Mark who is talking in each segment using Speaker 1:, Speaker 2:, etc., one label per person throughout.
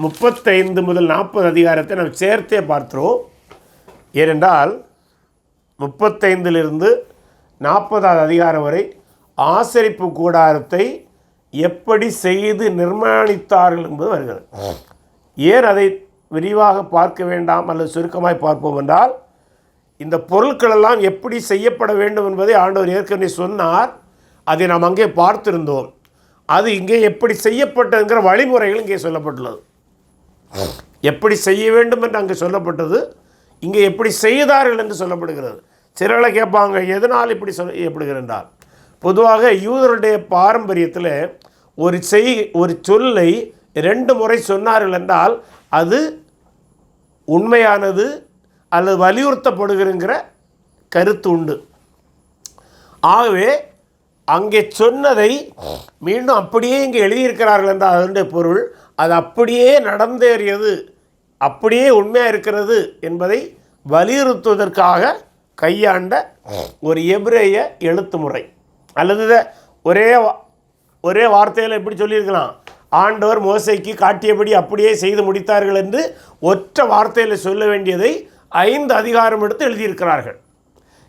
Speaker 1: முப்பத்தைந்து முதல் நாற்பது அதிகாரத்தை நம்ம சேர்த்தே பார்த்துருவோம். ஏனென்றால் முப்பத்தைந்திலிருந்து நாற்பதாவது அதிகாரம் வரை ஆசரிப்பு கூடாரத்தை எப்படி செய்து நிர்மாணித்தார்கள் என்பது வருகிறது. ஏன் அதை விரிவாக பார்க்க வேண்டாம் அல்லது சுருக்கமாய் பார்ப்போம் என்றால் இந்த பொருட்களெல்லாம் எப்படி செய்யப்பட வேண்டும் என்பதை ஆண்டவர் ஏற்கனவே சொன்னார். அதை நாம் அங்கே பார்த்திருந்தோம். அது இங்கே எப்படி செய்யப்பட்டதுங்கிற வழிமுறைகள் இங்கே சொல்லப்பட்டுள்ளது. எப்படி செய்ய வேண்டும் என்று அங்கே சொல்லப்பட்டது இங்கே எப்படி செய்தார்கள் என்று சொல்லப்படுகிறது. சிலரை கேட்பாங்க எதனால் இப்படி சொல்லப்படுகிறது என்றால் பொதுவாக யூதருடைய பாரம்பரியத்தில் ஒரு செய் ஒரு சொல்லை ரெண்டு முறை சொன்னார்கள் என்றால் அது உண்மையானது அல்லது வலியுறுத்தப்படுகிறங்கிற கருத்து உண்டு. ஆகவே அங்கே சொன்னதை மீண்டும் அப்படியே இங்கே எழுதியிருக்கிறார்கள் என்றால் அதனுடைய பொருள் அது அப்படியே நடந்தேறியது அப்படியே உண்மையாக இருக்கிறது என்பதை வலியுறுத்துவதற்காக கையாண்ட ஒரு எபிரேய எழுத்து முறை. அல்லது ஒரே வா- ஒரே வார்த்தையில் எப்படி சொல்லியிருக்கலாம்? ஆண்டவர் மோசைக்கு காட்டியபடி அப்படியே செய்து முடித்தார்கள் என்று ஒற்ற வார்த்தையில் சொல்ல வேண்டியதை ஐந்து அதிகாரம் எடுத்து எழுதியிருக்கிறார்கள்.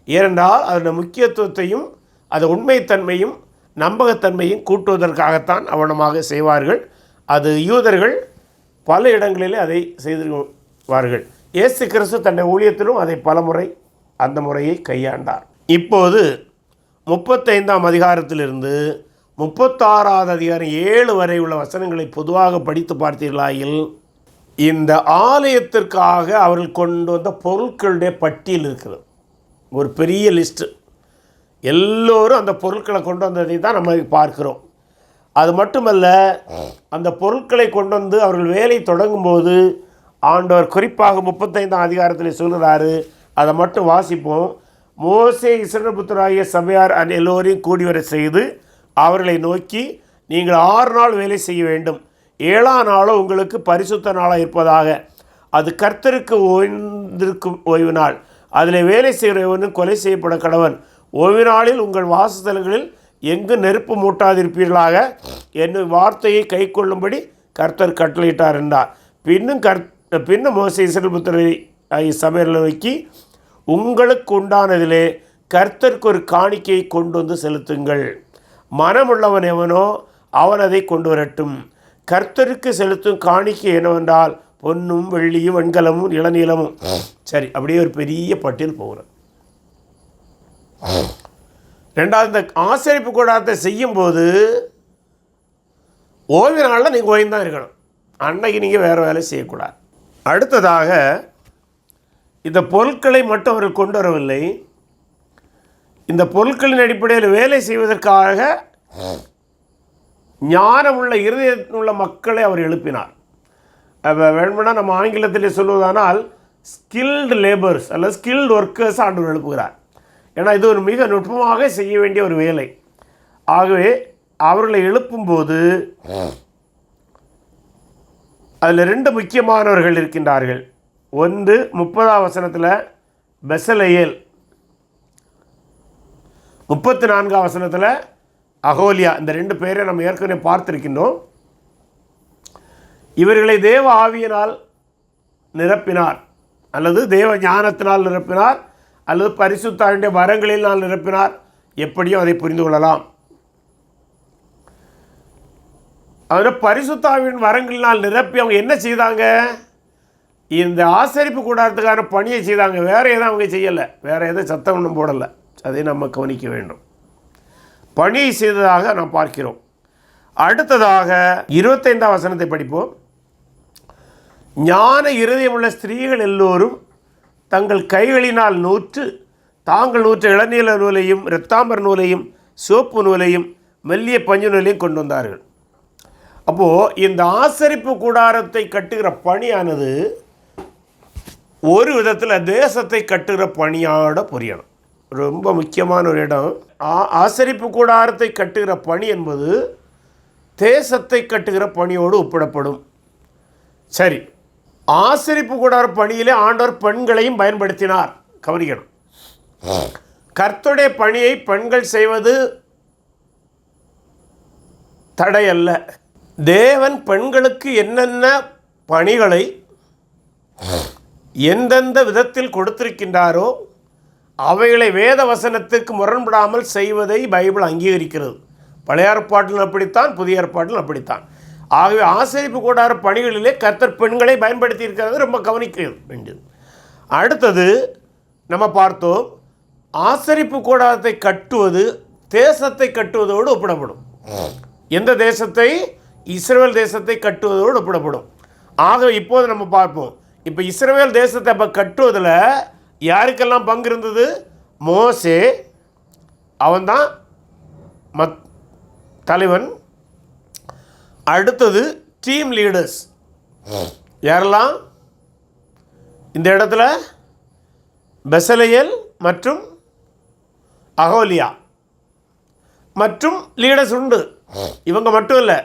Speaker 1: ஏனென்றால் அதனுடைய முக்கியத்துவத்தையும் அது உண்மைத்தன்மையும் நம்பகத்தன்மையும் கூட்டுவதற்காகத்தான் அவனமாக செய்வார்கள். அது யூதர்கள் பல இடங்களிலே அதை செய்திருவார்கள். இயேசு கிறிஸ்து தன்னை ஊழியத்திலும் அதை பலமுறை அந்த முறையை கையாண்டார். இப்போது முப்பத்தைந்தாம் அதிகாரத்திலிருந்து முப்பத்தாறாவது அதிகாரம் ஏழு வரை உள்ள வசனங்களை பொதுவாக படித்து பார்த்தீர்களாயில் இந்த ஆலயத்திற்காக அவர்கள் கொண்டு வந்த பொருட்களுடைய பட்டியல் இருக்கிறது. ஒரு பெரிய லிஸ்ட்டு. எல்லோரும் அந்த பொருட்களை கொண்டு வந்ததை தான் நம்ம பார்க்கிறோம். அது மட்டுமல்ல அந்த பொருட்களை கொண்டு வந்து அவர்கள் வேலை தொடங்கும்போது ஆண்டவர் குறிப்பாக முப்பத்தைந்தாம் அதிகாரத்தில் சொல்கிறாரு அதை மட்டும் வாசிப்போம். மோசே இஸ்ரபுத்தராகிய சபையார் அன் எல்லோரையும் கூடி வர செய்து அவர்களை நோக்கி நீங்கள் ஆறு நாள் வேலை செய்ய வேண்டும். ஏழாம் நாளும் உங்களுக்கு பரிசுத்த நாளாக இருப்பதாக. அது கர்த்தருக்கு ஓய்ந்திருக்கும் ஓய்வு நாள். அதில் வேலை செய்கிறவனும் கொலை செய்யப்பட கடவன். ஓய்வு நாளில் உங்கள் வாசஸ்தலங்களில் எங்கு நெருப்பு மூட்டாதிருப்பீர்களாக? என்னும் வார்த்தையை கை கொள்ளும்படி கர்த்தர் கட்டளையிட்டார் என்றார். பின்னும் கர் பின்னும் மோசை இஸ்ரபுத்திரை சமையல் நோக்கி உங்களுக்கு உண்டானதிலே கர்த்தருக்கு ஒரு காணிக்கையை கொண்டு வந்து செலுத்துங்கள். மனமுள்ளவன் எவனோ அவன் அதை கொண்டு வரட்டும். கர்த்தருக்கு செலுத்தும் காணிக்கை என்னவென்றால் பொன்னும் வெள்ளியும் வெண்கலமும் இளநீளமும் சரி அப்படியே ஒரு பெரிய பட்டியல் போகிறேன் ரெண்டாவது இந்த ஆசரிப்பு கூடாரத்தை செய்யும்போது ஓய்வு நாளில் நீங்கள் ஓய்வு தான் இருக்கணும். அன்னைக்கு நீங்கள் வேறு வேலை செய்யக்கூடாது. அடுத்ததாக இந்த பொருட்களை மட்டும் அவர்கள் கொண்டு வரவில்லை. இந்த பொருட்களின் அடிப்படையில் வேலை செய்வதற்காக ஞானம் உள்ள இருதயத்தில் உள்ள மக்களை அவர் எழுப்பினார். வேண்டுமென்னா வேணும்னா நம்ம ஆங்கிலத்தில் சொல்வதானால் ஸ்கில்டு லேபர்ஸ் அல்லது ஸ்கில்டு ஒர்க்கர்ஸ் ஆண்டு எழுப்புகிறார். ஏன்னா இது ஒரு மிக நுட்பமாக செய்ய வேண்டிய ஒரு வேலை. ஆகவே அவர்களை எழுப்பும்போது அதில் ரெண்டு முக்கியமானவர்கள் இருக்கின்றார்கள். ஒன்று முப்பதாம் வசனத்தில் பெசலையேல். முப்பத்தி நான்காம் வசனத்தில் அகோலியா. இந்த ரெண்டு பேரை நம்ம ஏற்கனவே பார்த்துருக்கின்றோம். இவர்களை தேவ ஆவியினால் நிரப்பினார். அல்லது தேவ ஞானத்தினால் நிரப்பினார். அல்லது பரிசுத்தாருடைய நான் நிரப்பினார் எப்படியும் அதை புரிந்து கொள்ளலாம். அதில் பரிசுத்தாவின் வரங்களினால் நிரப்பி அவங்க என்ன செய்தாங்க? இந்த ஆசரிப்பு கூடாரத்துக்கான பணியை செய்தாங்க. வேறு எதுவும் அவங்க செய்யலை. வேறு எதுவும் சத்தம் ஒன்றும் போடலை. அதை நம்ம கவனிக்க வேண்டும். பணியை செய்ததாக நாம் பார்க்கிறோம். அடுத்ததாக இருபத்தைந்தாம் வசனத்தை படிப்போம். ஞான இருதயமுள்ள ஸ்திரீகள் எல்லோரும் தங்கள் கைகளினால் நூற்று தாங்கள் நூற்ற இளநீல நூலையும் இரத்தாம்பர நூலையும் சோப்பு நூலையும் மெல்லிய பஞ்சு நூலையும் கொண்டு வந்தார்கள். அப்போது இந்த ஆசரிப்பு கூடாரத்தை கட்டுகிற பணியானது ஒரு விதத்தில் தேசத்தை கட்டுகிற பணியோட புரியணும். ரொம்ப முக்கியமான ஒரு இடம். ஆ- ஆசரிப்பு கூடாரத்தை கட்டுகிற பணி என்பது தேசத்தை கட்டுகிற பணியோடு ஒப்பிடப்படும். சரி ஆசிரிப்பு கூடார பணியிலே ஆண்டவர் பெண்களையும் பயன்படுத்தினார். கவனிக்கணும். கர்த்தருடைய பணியை பெண்கள் செய்வது தடையல்ல. தேவன் பெண்களுக்கு என்னென்ன பணிகளை எந்தெந்த விதத்தில் கொடுத்திருக்கின்றாரோ அவைகளை வேத வசனத்திற்கு முரண்படாமல் செய்வதை பைபிள் அங்கீகரிக்கிறது. பழைய ஏற்பாட்டில் அப்படித்தான் புதிய ஏற்பாட்டில் அப்படித்தான். ஆகவே ஆசிரியப்பு கூடார பணிகளிலே கர்த்தர் பெண்களை பயன்படுத்தி இருக்கிறது ரொம்ப கவனிக்க வேண்டியது அடுத்தது நம்ம பார்த்தோம் ஆசரிப்பு கூடாரத்தை கட்டுவது தேசத்தை கட்டுவதோடு ஒப்பிடப்படும். எந்த தேசத்தை? இஸ்ரேல் தேசத்தை கட்டுவதோடு ஒப்பிடப்படும். ஆக இப்போது நம்ம பார்ப்போம் இப்போ இஸ்ரேல் தேசத்தை அப்போ கட்டுவதில் யாருக்கெல்லாம் பங்கு இருந்தது? மோசே அவன்தான் மத் தலைவன் அடுத்தது டீம் லீடர்ஸ் யாரெல்லாம்? இந்த இடத்துல பெசலையல் மற்றும் அகோலியா மற்றும் லீடர்ஸ் உண்டு. இவங்க மட்டும் இல்லை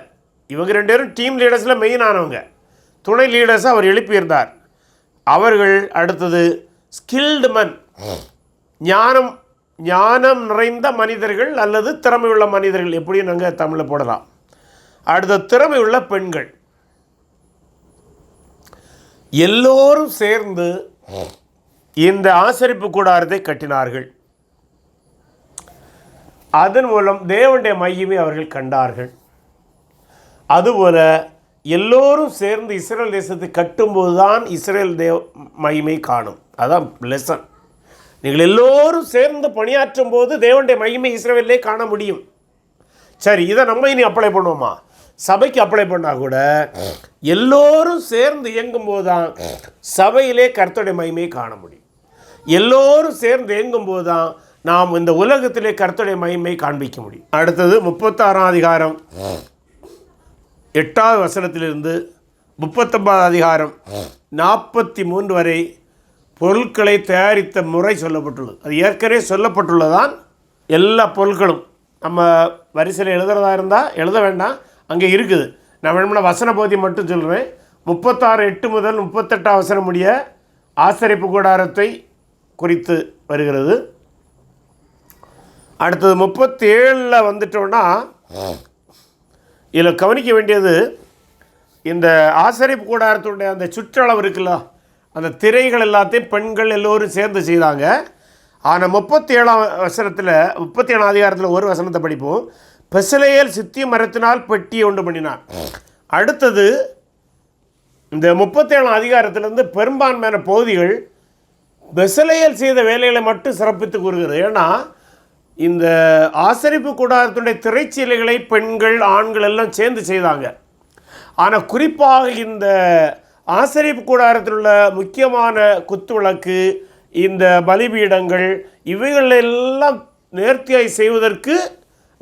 Speaker 1: இவங்க ரெண்டு பேரும் டீம் லீடர்ஸில் மெயினானவங்க துணை லீடர்ஸை அவர் எழுப்பியிருந்தார். அவர்கள் அடுத்தது ஸ்கில்டு மன் ஞானம் ஞானம் நிறைந்த மனிதர்கள் அல்லது திறமையுள்ள மனிதர்கள். எப்படியும் நாங்கள் தமிழில் போடலாம். அடுத்த திறமையுள்ள பெண்கள். எல்லோரும் சேர்ந்து இந்த ஆசரிப்பு கூடாரத்தை கட்டினார்கள். அதன் மூலம் தேவனுடைய மையமே அவர்கள் கண்டார்கள். அதுபோல எல்லோரும் சேர்ந்து இஸ்ரேல் தேசத்தை கட்டும்போது தான் இஸ்ரேல் தேவ மகிமை காணும். அதான் லெசன் நீங்கள் எல்லோரும் சேர்ந்து பணியாற்றும் போது தேவனுடைய மகிமை இஸ்ரேலே காண முடியும். சரி இதை நம்ம இனி அப்ளை பண்ணுவோமா? சபைக்கு அப்ளை பண்ணால் கூட எல்லோரும் சேர்ந்து இயங்கும் போது தான் சபையிலே கர்த்தருடைய மகிமையை காண முடியும். எல்லோரும் சேர்ந்து இயங்கும் போது தான் நாம் இந்த உலகத்திலே கர்த்தருடைய மகிமை காண்பிக்க முடியும். அடுத்தது முப்பத்தாறாம் அதிகாரம். எட்டாவது வசனத்திலிருந்து முப்பத்தொன்பதாவது அதிகாரம் நாற்பத்தி மூன்று வரை பொருட்களை தயாரித்த முறை சொல்லப்பட்டுள்ளது. அது ஏற்கனவே சொல்லப்பட்டுள்ளதான் எல்லா பொருட்களும். நம்ம வரிசையில் எழுதுறதா இருந்தால் எழுத வேண்டாம். அங்கே இருக்குது. நான் வேணும்னா வசன பகுதி மட்டும் சொல்கிறேன் முப்பத்தாறு எட்டு முதல் முப்பத்தெட்டாம் வசனம் முடிய ஆசரிப்பு கூடாரத்தை குறித்து வருகிறது. அடுத்தது முப்பத்தி ஏழில் வந்துட்டோன்னா இதில் கவனிக்க வேண்டியது இந்த ஆசரிப்பு கூடாரத்துடைய அந்த சுற்றளவு இருக்குல்ல அந்த திரைகள் எல்லாத்தையும் பெண்கள் எல்லோரும் சேர்ந்து செய்தாங்க. ஆனால் முப்பத்தி ஏழாம் வசனத்தில் முப்பத்தி ஏழாம் அதிகாரத்தில் ஒரு வசனத்தை படிப்போம். பெசலையல் சித்திய மரத்தினால் பெட்டியை உண்டு பண்ணினார். அடுத்தது இந்த முப்பத்தேழாம் அதிகாரத்திலிருந்து பெரும்பான்மையான பகுதிகள் பெசலையல் செய்த வேலைகளை மட்டும் சிறப்பித்து கூறுகிறது. ஏன்னா இந்த ஆசரிப்பு கூடாரத்துடைய திரைச்சீலைகளை பெண்கள் ஆண்கள் எல்லாம் சேர்ந்து செய்தாங்க. ஆனால் குறிப்பாக இந்த ஆசரிப்பு கூடாரத்தில் உள்ள முக்கியமான குத்து விளக்கு இந்த பலிபீடங்கள் இவைகள் எல்லாம் நேர்த்தியாய் செய்வதற்கு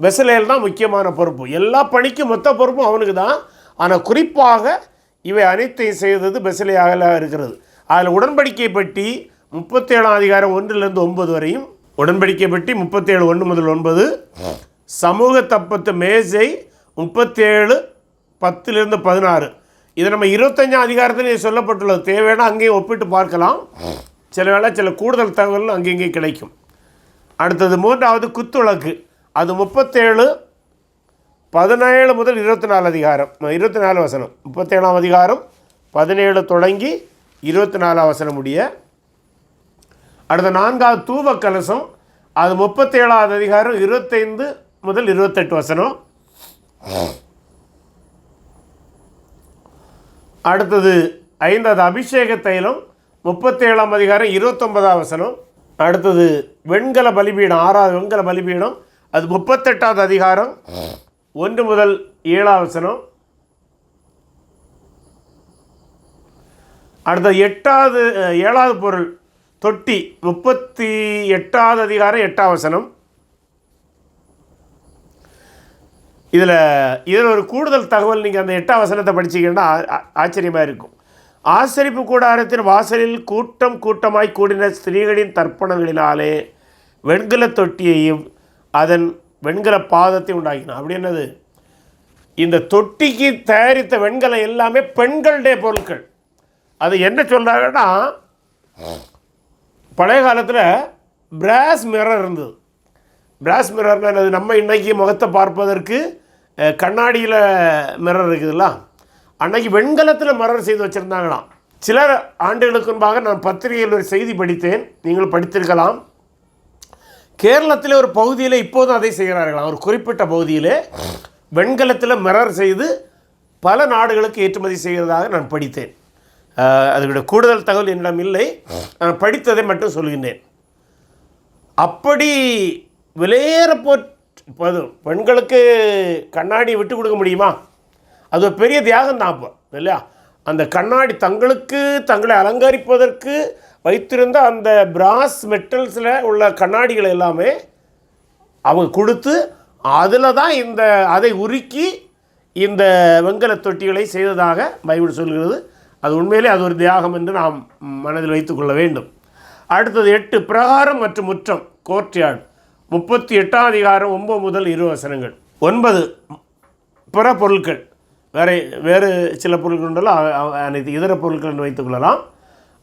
Speaker 1: வெசலேல் தான் முக்கியமான பொறுப்பு. எல்லா பணிக்கும் மொத்த பொறுப்பும் அவனுக்கு தான் ஆனால் குறிப்பாக இவை அனைத்தையும் செய்தது பெசலையாக இருக்கிறது. அதில் உடன்படிக்கை பற்றி முப்பத்தேழாம் அதிகாரம் ஒன்றிலிருந்து ஒன்பது வரையும் உடன்படிக்கை பற்றி முப்பத்தேழு ஒன்று முதல் ஒன்பது சமூக தப்பத்து மேசை முப்பத்தேழு பத்திலிருந்து பதினாறு. இது நம்ம இருபத்தஞ்சாம் அதிகாரத்தில் சொல்லப்பட்டுள்ளது. தேவையான அங்கேயும் ஒப்பிட்டு பார்க்கலாம். சில வேளை சில கூடுதல் தகவல் அங்கங்கே கிடைக்கும். அடுத்தது மூன்றாவது குத்துவிளக்கு. அது முப்பத்தேழு பதினேழு முதல் இருபத்தி நாலு அதிகாரம். இருபத்தி நாலு வசனம். முப்பத்தேழாம் அதிகாரம் பதினேழு தொடங்கி இருபத்தி நாலாம் வசனம் முடிய அடுத்த நான்காவது தூவ கலசம் அது முப்பத்தேழாவது அதிகாரம் இருபத்தைந்து முதல் இருபத்தெட்டு வசனம். அடுத்தது ஐந்தாவது அபிஷேக தைலம் முப்பத்தேழாம் அதிகாரம் இருபத்தொன்பதாம் வசனம். அடுத்தது வெண்கல பலிபீடம் ஆறாவது வெண்கல பலிபீடம் அது முப்பத்தெட்டாவது அதிகாரம் ஒன்று முதல் ஏழாவசனம் அடுத்த எட்டாவது ஏழாவது பொருள் தொட்டி முப்பத்தி எட்டாவது அதிகாரம் எட்டாவசனம் இதில் இதில் ஒரு கூடுதல் தகவல் நீங்கள் அந்த எட்டாம் வசனத்தை படிச்சிங்கன்னா ஆச்சரியமாக இருக்கும். ஆசரிப்பு கூடாரத்தின் வாசலில் கூட்டம் கூட்டமாய் கூடின ஸ்திரீகளின் தர்ப்பணங்களினாலே வெண்கல தொட்டியையும் அதன் வெண்கல பாதத்தை உண்டாக்கினான். அப்படி என்னது? இந்த தொட்டிக்கு தயாரித்த வெண்கலம் எல்லாமே பெண்களுடைய பொருட்கள். அது என்ன சொல்கிறாங்கன்னா பழைய காலத்தில் பிராஸ் மிரர் இருந்தது. பிராஸ் மிரர்னா என்னது? நம்ம இன்றைக்கி முகத்தை பார்ப்பதற்கு கண்ணாடியில் மிரர் இருக்குதுல்ல? அன்னைக்கு வெண்கலத்தில் மிரர் செய்து வச்சுருந்தாங்களாம். சில ஆண்டுகளுக்கு முன்பாக நான் பத்திரிகையில் ஒரு செய்தி படித்தேன். நீங்கள் படித்திருக்கலாம். கேரளத்தில் ஒரு பகுதியில் இப்போதும் அதை செய்கிறார்களாம் ஒரு குறிப்பிட்ட பகுதியில் வெண்கலத்தில் மிரர் செய்து பல நாடுகளுக்கு ஏற்றுமதி செய்கிறதாக நான் படித்தேன். அஹ், அதனுடைய கூடுதல் தகவல் என்னிடம் இல்லை. நான் படித்ததை மட்டும் சொல்கின்றேன். அப்படி விலையேற போது பெண்களுக்கு கண்ணாடி விட்டு கொடுக்க முடியுமா? அது ஒரு பெரிய தியாகம் தான் அப்போ இல்லையா? அந்த கண்ணாடி தங்களுக்கு தங்களை அலங்கரிப்பதற்கு வைத்திருந்த அந்த பிராஸ் மெட்டல்ஸில் உள்ள கண்ணாடிகள் எல்லாமே அவங்க கொடுத்து அதில் தான் இந்த அதை உருக்கி இந்த வெங்கல தொட்டிகளை செய்ததாக பைபிள் சொல்கிறது. அது உண்மையிலே அது ஒரு தியாகம் என்று நாம் மனதில் வைத்துக்கொள்ள வேண்டும். அடுத்தது எட்டு பிரகாரம் மற்றும் முற்றம் கோர்ட்யார்டு முப்பத்தி எட்டாம் அதிகாரம் ஒன்பது முதல் இரு வசனங்கள். ஒன்பது பிற பொருட்கள் வேறு வேறு சில பொருட்கள் உண்டല്ലോ அனைத்து இதர பொருட்கள் என்று வைத்துக்கொள்ளலாம்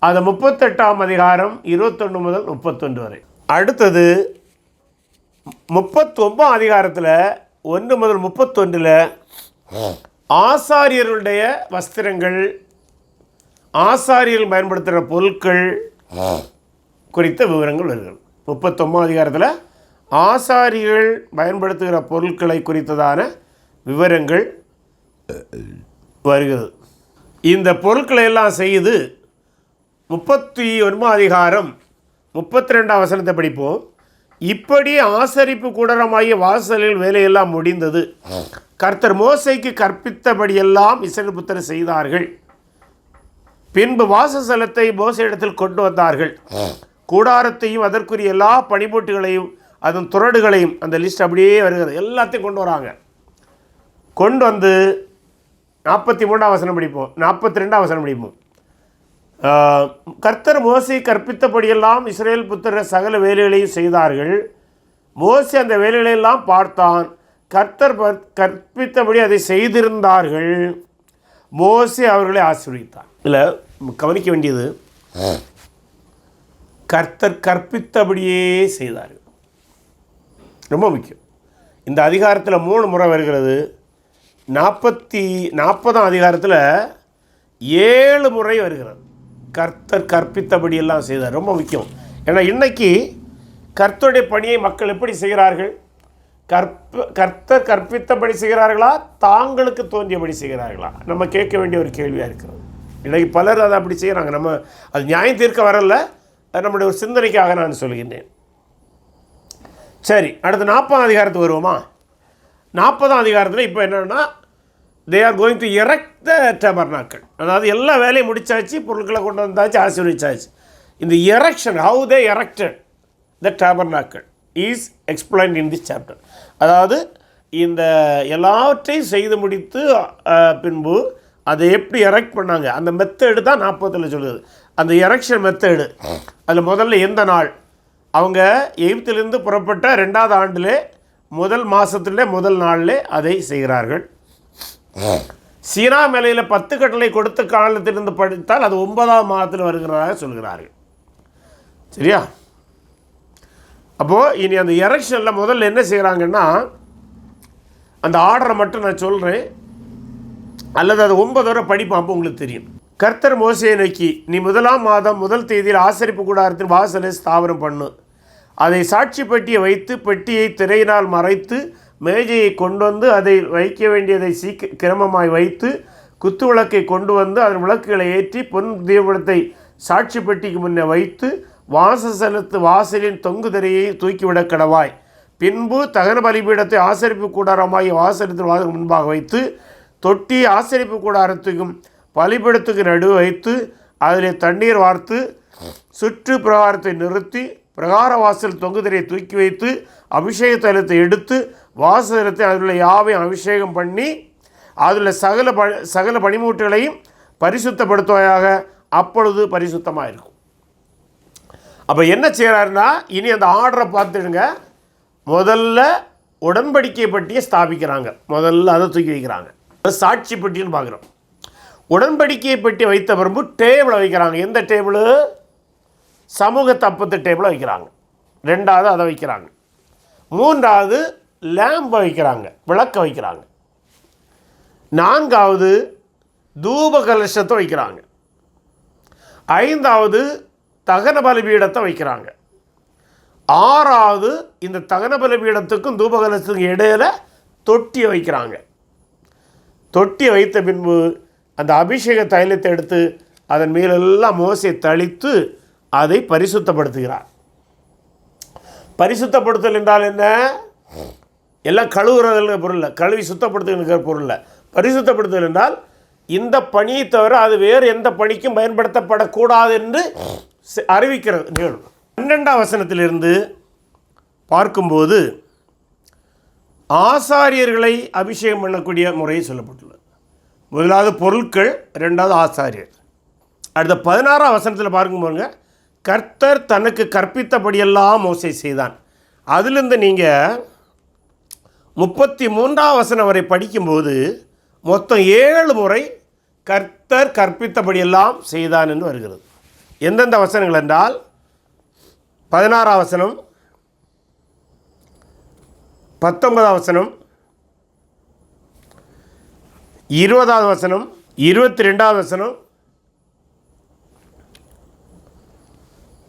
Speaker 1: அது முப்பத்தெட்டாம் அதிகாரம் இருபத்தொன்று முதல் முப்பத்தொன்று வரை. அடுத்தது முப்பத்தொம்பதாம் அதிகாரத்தில் ஒன்று முதல் முப்பத்தொன்றில் ஆசாரியர்களுடைய வஸ்திரங்கள் ஆசாரியர்கள் பயன்படுத்துகிற பொருட்கள் குறித்த விவரங்கள் வருகிறது. முப்பத்தொம்பது அதிகாரத்தில் ஆசாரிகள் பயன்படுத்துகிற பொருட்களை குறித்ததான விவரங்கள் வருகிறது. இந்த பொருட்களை எல்லாம் செய்து முப்பத்தி ஒன்பதாம் அதிகாரம் முப்பத்தி ரெண்டாம் வசனத்தை படிப்போம். இப்படி ஆசரிப்பு கூடரமாகிய வாசலில் வேலையெல்லாம் முடிந்தது. கர்த்தர் மோசைக்கு கற்பித்தபடியெல்லாம் இஸ்ரவேல் புத்தர் செய்தார்கள். பின்பு வாசஸ்தலத்தை மோசையிடத்தில் கொண்டு வந்தார்கள். கூடாரத்தையும் அதற்குரிய எல்லா பணிமுட்டுகளையும் அதன் துரடுகளையும் அந்த லிஸ்ட் அப்படியே வருகிறது. எல்லாத்தையும் கொண்டு வராங்க. கொண்டு வந்து நாற்பத்தி மூணாம் வசனம் படிப்போம். நாற்பத்தி ரெண்டாம் வசனம் படிப்போம். கர்த்தர் மோசை கற்பித்தபடியெல்லாம் இஸ்ரேல் புத்திர சகல வேலைகளையும் செய்தார்கள். மோசே அந்த வேலைகளையெல்லாம் பார்த்தான். கர்த்தர் கற்பித்தபடி அதை செய்திருந்தார்கள். மோசே அவர்களை ஆசீர்வதித்தார். இதில் கவனிக்க வேண்டியது கர்த்தர் கற்பித்தபடியே செய்தார்கள். ரொம்ப முக்கியம். இந்த அதிகாரத்தில் மூணு முறை வருகிறது. நாற்பத்தி நாற்பதாம் அதிகாரத்தில் ஏழு முறை வருகிறது. கர்த்தர் கற்பித்தபடியெல்லாம் செய்தார். ரொம்ப முக்கியம். ஏன்னா இன்றைக்கி கர்த்தருடைய பணியை மக்கள் எப்படி செய்கிறார்கள்? கற்ப கர்த்தர் கற்பித்தபடி செய்கிறார்களா? தாங்களுக்கு தோன்றியபடி செய்கிறார்களா? நம்ம கேட்க வேண்டிய ஒரு கேள்வியாக இருக்கிறது. இன்றைக்கி பலர் அதை அப்படி செய்கிறாங்க நம்ம அது நியாயம் தீர்க்க வரல. அது நம்முடைய ஒரு சிந்தனைக்காக நான் சொல்கின்றேன். சரி அடுத்து நாற்பதாம் அதிகாரத்துக்கு வருவோமா? நாற்பதாம் அதிகாரத்தில் இப்போ என்னென்னா they are going to erect the tabernacles அதாவது எல்லா வேலையும் முடிச்சாச்சு பொருட்களை கொண்டு வந்தாச்சு ஆசீர்வதிச்சாச்சு. இந்த erection how they erected the tabernacles is explained in this chapter அதாவது இந்த எல்லாவற்றையும் செய்து முடித்து பின்பு அதை எப்படி எரெக்ட் பண்ணாங்க? அந்த மெத்தேடு தான் நாற்பதில் சொல்லுது. அந்த எரெக்ஷன் மெத்தேடு அதில் முதல்ல எந்த நாள்? அவங்க எகிப்திலிருந்து புறப்பட்ட ரெண்டாவது ஆண்டிலே முதல் மாதத்துல முதல் நாளிலே அதை செய்கிறார்கள். சீனா மேலையில் பத்து கட்டளை கொடுத்த காலத்திலிருந்து படித்தால் அது ஒன்பதாம் மாதத்தில் வருகிறதாக சொல்கிறார்கள். சரியா? அப்போது இனி அந்த எரெக்ஷனில் முதல்ல என்ன செய்கிறாங்கன்னா அந்த ஆர்டரை மட்டும் நான் சொல்கிறேன் அல்லது அது ஒன்பது வரை படிப்போம் அப்போ உங்களுக்கு தெரியும். கர்த்தர் மோசையை நோக்கி நீ முதலாம் மாதம் முதல் தேதியில் ஆசரிப்பு கூடாரத்தின் வாசலை ஸ்தாபனம் பண்ணு. அதை சாட்சி பெட்டியை வைத்து பெட்டியை திரையினால் மறைத்து மேஜையை கொண்டு வந்து அதை வைக்க வேண்டியதை சீக்க கிரமமாய் வைத்து குத்து விளக்கை கொண்டு வந்து அதன் விளக்குகளை ஏற்றி பொன் தீபத்தை சாட்சி பெட்டிக்கு முன்னே வைத்து வாசஸ்தலத்து வாசலின் தொங்கு திரையை தூக்கிவிடக் கடவாய். பின்பு தகன பலிபீடத்தை ஆசரிப்பு கூடாரமாகி வாசலத்தின் வாசலுக்கு முன்பாக வைத்து தொட்டி ஆசரிப்பு கூடாரத்துக்கும் பலிபீடத்துக்கு நடுவே வைத்து அதில் தண்ணீர் வார்த்து சுற்று பிரகாரத்தை நிறுத்தி பிரகார வாசல் தொங்குதிரையை தூக்கி வைத்து அபிஷேக தைலத்தை எடுத்து வாசகத்தை அதில் யாவையும் அபிஷேகம் பண்ணி அதில் சகல ப சகல பனிமூட்டுகளையும் பரிசுத்தப்படுத்துவாயாக அப்பொழுது பரிசுத்தமாக இருக்கும் அப்போ என்ன செய்கிறாருன்னா இனி அந்த ஆர்டரை பார்த்துடுங்க. முதல்ல உடன்படிக்கை பட்டியை ஸ்தாபிக்கிறாங்க. முதல்ல அதை தூக்கி வைக்கிறாங்க. அது சாட்சி பெட்டின்னு பார்க்குறோம். உடன்படிக்கையை பெட்டி வைத்த பிறகு டேபிளை வைக்கிறாங்க. எந்த டேபிள்? சமூக தப்பத்து டேபிளை வைக்கிறாங்க. ரெண்டாவது அதை வைக்கிறாங்க. மூன்றாவது லேம்பை வைக்கிறாங்க விளக்க வைக்கிறாங்க. நான்காவது தூப கலசத்தை வைக்கிறாங்க. ஐந்தாவது தகன பலிபீடத்தை வைக்கிறாங்க. ஆறாவது இந்த தகன பலிபீடத்துக்கும் தூபகலசத்துக்கும் இடையில் தொட்டியை வைக்கிறாங்க. தொட்டியை வைத்த பின்பு அந்த அபிஷேக தைலத்தை எடுத்து அதன் மேலெல்லாம் மோசை தளித்து அதை பரிசுத்தப்படுத்துகிறார். பரிசுத்தப்படுத்தல் என்றால் என்ன? எல்லாம் கழுவுறதுங்கிற பொருள் இல்லை. கழுவி சுத்தப்படுத்துங்கிற பொருள் இல்லை. பரிசுத்தப்படுத்துதல் என்றால் இந்த பணியை தவிர அது வேறு எந்த பணிக்கும் பயன்படுத்தப்படக்கூடாது என்று செ- அறிவிக்கிறது நிகழ்வு பன்னெண்டாம் வசனத்திலிருந்து பார்க்கும்போது ஆசாரியர்களை அபிஷேகம் பண்ணக்கூடிய முறை சொல்லப்பட்டுள்ளது. முதலாவது பொருட்கள் ரெண்டாவது ஆசாரியர். அடுத்த பதினாறாம் வசனத்தில் பார்க்கும்போதுங்க கர்த்தர் தனக்கு கற்பித்தபடியெல்லாம் மோசை செய்தான். அதிலிருந்து நீங்கள் முப்பத்தி மூன்றாம் வசனம் வரை படிக்கும்போது மொத்தம் ஏழு முறை கர்த்தர் கற்பித்தபடியெல்லாம் செய்தான் என்று வருகிறது. எந்தெந்த வசனங்கள் என்றால் பதினாறாம் வசனம் பத்தொன்பதாம் வசனம் இருபதாவது வசனம் இருபத்தி ரெண்டாவது வசனம்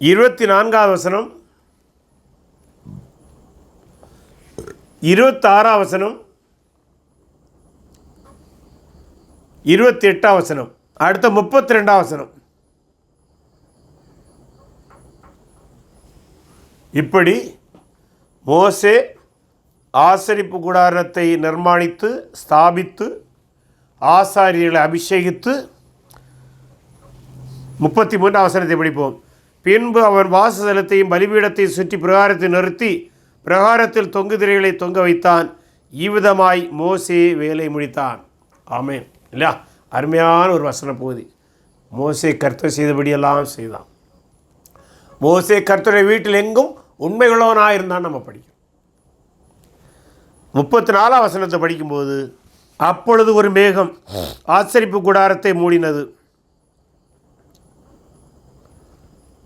Speaker 1: இருபத்தி நான்காவது வசனம் இருபத்தாறாம் வசனம். இருபத்தி எட்டாம் வசனம். அடுத்த முப்பத்தி ரெண்டாம் வசனம். இப்படி மோசே ஆசரிப்பு கூடாரத்தை நிர்மாணித்து ஸ்தாபித்து ஆசாரியர்களை அபிஷேகித்து முப்பத்தி மூன்றாம் வசனத்தை படிப்போம். பின்பு அவன் வாசதலத்தையும் பலிபீடத்தையும் சுற்றி பிரகாரத்தை நிறுத்தி பிரகாரத்தில் தொங்கு திரைகளை தொங்க வைத்தான். இவ்விதமாய் மோசே வேலை முடித்தான். ஆமேன். இல்லையா? அருமையான ஒரு வசன பகுதி. மோசே கர்த்தர் செய்தபடியெல்லாம் செய்தான். மோசே கர்த்தருடைய வீட்டில் எங்கும் உண்மையுள்ளவனாக இருந்தான் நம்ம படிக்கும் முப்பத்தி நாலாம் வசனத்தை படிக்கும்போது அப்பொழுது ஒரு மேகம் ஆச்சரிப்பு கூடாரத்தை மூடினது.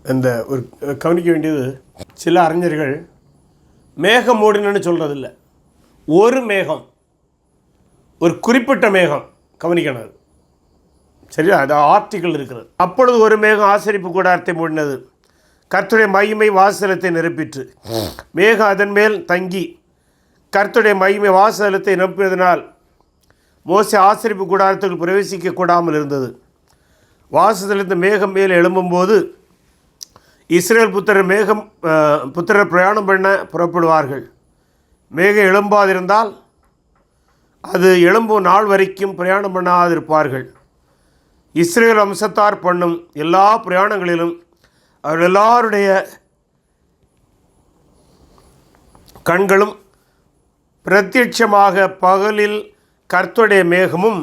Speaker 1: இந்த ஒரு கவனிக்க வேண்டியது சில அறிஞர்கள் மேகம் மூடினன்னு சொல்கிறதில்ல ஒரு மேகம். ஒரு குறிப்பிட்ட மேகம். கவனிக்கணும் அது. சரியா? அது ஆர்டிக்கல் இருக்கிறது. அப்பொழுது ஒரு மேகம் ஆசரிப்பு கூடாரத்தை மூடினது. கர்த்துடைய மகிமை வாசலத்தை நிரப்பிற்று. மேகம் அதன் மேல் தங்கி கர்த்துடைய மகிமை வாசலத்தை நிரப்பியதனால் மோசே ஆசரிப்பு கூடாரத்துக்குள் பிரவேசிக்க கூடாமல் இருந்தது. வாசலிருந்து மேகம் மேல் எழும்பும்போது இஸ்ரேல் புத்திரர் மேகம் புத்திரர் பிரயாணம் பண்ண புறப்படுவார்கள். மேகம் எழும்பாதிருந்தால் அது எழும்பும் நாள் வரைக்கும் பிரயாணம் பண்ணாதிருப்பார்கள். இஸ்ரேல் வம்சத்தார் பண்ணும் எல்லா பிரயாணங்களிலும் அவர்கள் எல்லாருடைய கண்களும் பிரத்யட்சமாக பகலில் கர்த்துடைய மேகமும்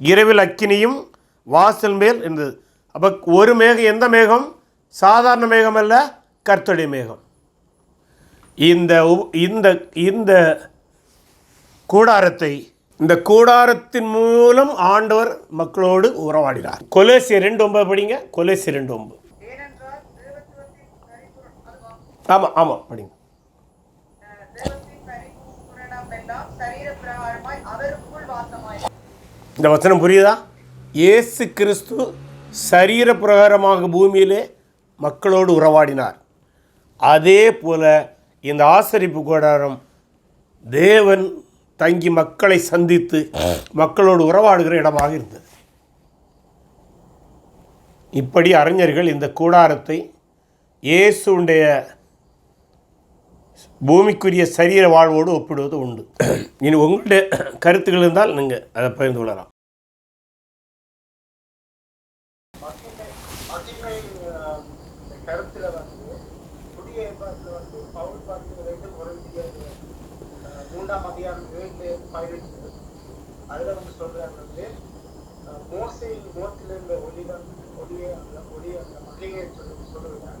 Speaker 1: இரவில் அக்கினியும் வாசல் மேல் இருந்தது. அப்போ ஒரு மேகம் எந்த மேகம்? சாதாரண மேகம் அல்ல கர்த்தடி மேகம். இந்த உ- இந்த இந்த கூடாரத்தை இந்த கூடாரத்தின் மூலம் ஆண்டவர் மக்களோடு உறவாடினார். கொலேசி ரெண்டு ஒன்பது படிங்க. கொலேசி ரெண்டு ஒன்பது. ஆமாம் ஆமாம் படிங்க. இந்த வசனம் புரியுதா? இயேசு கிறிஸ்து சரீர பிரகாரமாக பூமியிலே மக்களோடு உறவாடினார். அதே போல இந்த ஆசரிப்பு கூடாரம் தேவன் தங்கி மக்களை சந்தித்து மக்களோடு உறவாடுகிற இடமாக இருந்தது. இப்படி அறிஞர்கள் இந்த கூடாரத்தை இயேசுடைய பூமிக்குரிய சரீர வாழ்வோடு ஒப்பிடுவது உண்டு. இனி உங்களுடைய கருத்துக்கள் இருந்தால் நீங்கள் அதை பகிர்ந்து கொள்ளலாம்
Speaker 2: மகிமை அஹ், இந்த கருத்துல வந்து புதிய ஏற்பாட்டில் வந்து பவுல் பார்த்து ரெண்டு குறைந்திய மூன்றாம் அதிகாரம் ஏழு பதினெட்டு அதுல வந்து சொல்றாங்க வந்து மோசையில் மோசையின் முகத்தில் இருந்த ஒளிதான் ஒளியே அந்த ஒளி அந்த மகிழையை சொல்லி சொல்லுகிறார்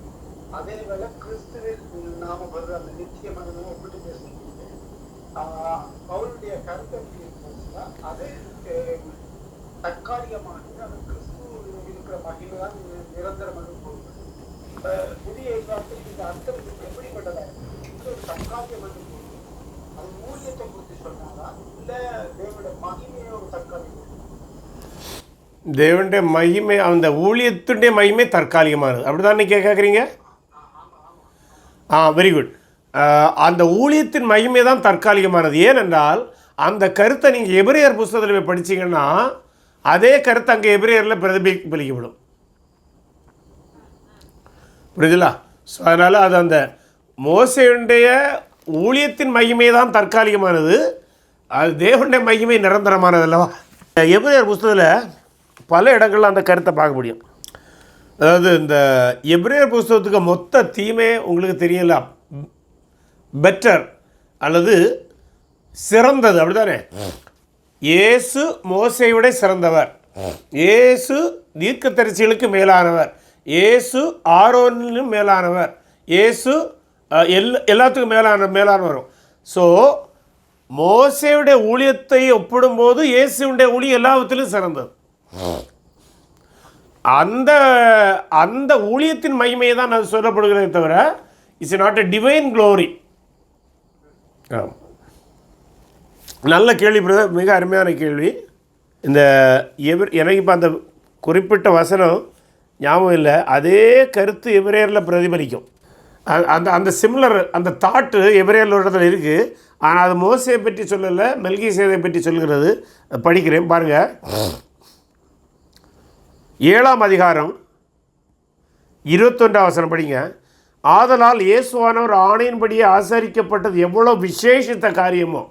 Speaker 2: அதே வேலை கிறிஸ்துவில் நாம வருது அந்த நித்திய மனமும் ஒப்பிட்டு பேசும்போது ஆஹ், பவுலுடைய கருத்து எப்படி இருந்துச்சுன்னா அது தற்காலிகமானது அது கிறிஸ்துவில் இருக்கிற மகிழ்வு தான் நிரந்தரமாக தேவனுடைய மகிமையை ஒரு தற்காலிகம்
Speaker 1: தேவனுடைய மகிமை அந்த ஊழியத்துடைய மகிமை தற்காலிகமானது. அப்படி தான் நீங்கள் கேட்குறீங்க ஆ வெரி குட் அந்த ஊழியத்தின் மகிமை தான் தற்காலிகமானது. ஏனென்றால் அந்த கருத்தை நீங்கள் எபிரேயர் புஸ்தகத்தில் போய் படிச்சீங்கன்னா அதே கருத்து அங்கே எபிரேயரில் பிரதிபலிக்கப்படும். புரியுதுங்களா ஸோ அதனால் அது அந்த மோசையுடைய ஊழியத்தின் மகிமை தான் தற்காலிகமானது. அது தேவனுடைய மகிமை நிரந்தரமானது அல்லவா? எபிரேயர் புஸ்தகத்தில் பல இடங்களில் அந்த கருத்தை பார்க்க முடியும். அதாவது இந்த எபிரேயர் புஸ்தகத்துக்கு மொத்த தீமே உங்களுக்கு தெரியல. பெட்டர் அல்லது சிறந்தது. அப்படிதானே இயேசு மோசையுடைய சிறந்தவர். இயேசு தீர்க்கதரிசிகளுக்கு மேலானவர். இயேசு ஆரோனிலும் மேலானவர். இயேசு எல் எல்லாத்துக்கும் மேலான மேலானவர். ஸோ மோசையுடைய ஊழியத்தை ஒப்பிடும்போது இயேசுடைய ஊழியம் எல்லாவற்றிலும் சிறந்தது. அந்த அந்த ஊழியத்தின் மகிமையை தான் அது சொல்லப்படுகிறதே தவிர it's not a divine glory நல்ல கேள்வி மிக அருமையான கேள்வி. இந்த எவர் எனக்கு இப்போ அந்த குறிப்பிட்ட வசனம் ஞாபகம் இல்லை. அதே கருத்து எபிரேயரில் பிரதிபலிக்கும். அந்த அந்த சிம்லர் அந்த தாட்டு எபிரேயர் இடத்துல இருக்குது ஆனால் அது மோசையை பற்றி சொல்லலை மெல்கி சேதை பற்றி சொல்கிறது படிக்கிறேன் பாருங்கள் ஏழாம் அதிகாரம் இருபத்தொன்று அவசரம் படிங்க. ஆதலால் இயேசுவானவர் ஆணையின்படியே ஆசரிக்கப்பட்டது எவ்வளோ விசேஷித்த காரியமோ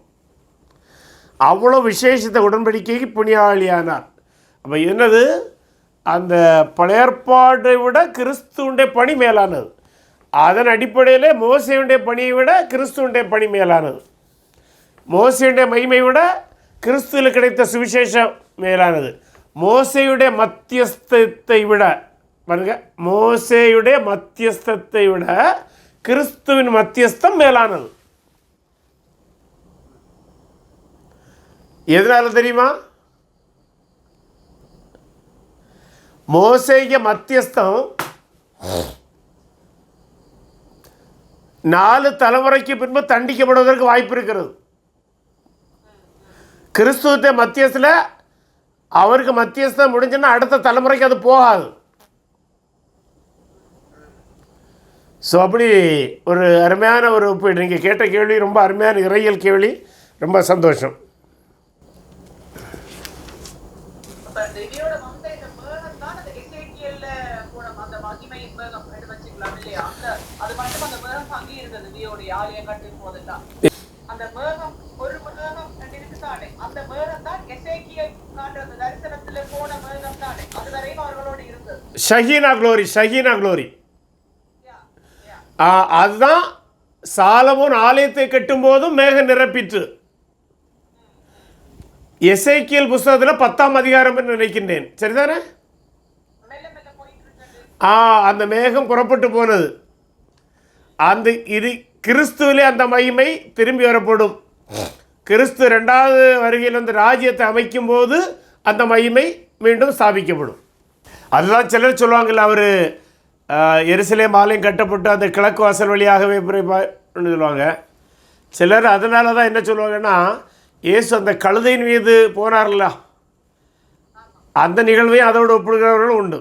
Speaker 1: அவ்வளோ விசேஷித்த உடன்படிக்கைக்கு புனியாளியானார் அப்போ என்னது? அந்த பழையற்பாட்டை விட கிறிஸ்துவனுடைய பணி மேலானது. அதன் அடிப்படையில் மோசையுடைய பணியை விட கிறிஸ்துவனுடைய பணி மேலானது. மோசையுடைய மகிமை விட கிறிஸ்துவில் கிடைத்த சுவிசேஷம் மேலானது. மோசையுடைய மத்தியஸ்தத்தை விட பாருங்க மோசேயுடைய மத்தியஸ்தத்தை விட கிறிஸ்துவின் மத்தியஸ்தம் மேலானது. எதனால தெரியுமா? மோசைய மத்தியஸ்தம் நாலு தலைமுறைக்கு பின்பு தண்டிக்கப்படுவதற்கு வாய்ப்பு இருக்கிறது கிறிஸ்துவத்தை மத்தியஸ்தில் அவருக்கு மத்தியஸ்தம் முடிஞ்சுன்னா அடுத்த தலைமுறைக்கு அது போகாது ஸோ அப்படி ஒரு அருமையான ஒரு இப்போ நீங்கள் கேட்ட கேள்வி ரொம்ப அருமையான இறையியல் கேள்வி ரொம்ப சந்தோஷம்
Speaker 3: அப்ப திவ்யோட வந்த இந்த மேகம் தான் அந்த எசேக்கியல்ல போன அந்த மகிமை மேகம் என்று வச்சுக்கலாம் இல்லையா அந்த அது மட்டும் அந்த மேகம் தங்கி இருந்தது திவ்யோடைய ஆலயம் கட்டும் போதெல்லாம் அந்த மேகம் ஒரு மேகம் ரெண்டு இருக்குதானே அந்த மேகம் தான் எசேக்கியல் காண்ற அந்த தரிசனத்துல போன மேகம் தானே அது வரையும் அவர்களோடு இருந்தது
Speaker 1: ஷஹீனா க்ளோரி ஷஹீனா க்ளோரி. அதுதான் சாலமோன் ஆலயத்தை கட்டும்போதும் மேகம் நிரப்பிற்று. எசேக்கியல் புஸ்தகத்தில் பத்தாம் அதிகாரம் என்று நினைக்கின்றேன். சரிதானே? ஆ அந்த மேகம் புறப்பட்டு போனது. அந்த இது கிறிஸ்துவிலே அந்த மகிமை திரும்பி வரப்படும். கிறிஸ்து ரெண்டாவது வருகையில் அந்த ராஜ்யத்தை அமைக்கும் போது அந்த மகிமை மீண்டும் ஸ்தாபிக்கப்படும். அதுதான் சிலர் சொல்லுவாங்கல்ல அவர் எருசலேம் ஆலயம் கட்டப்பட்டு அந்த கிழக்கு வாசல் வழியாகவே சொல்லுவாங்க. சிலர் அதனால தான் என்ன சொல்லுவாங்கன்னா இயேசு அந்த கழுதையின் மீது போனார்ல. அந்த நிகழ்வையும் அதோடு ஒப்பிடுகிறவர்களும் உண்டு.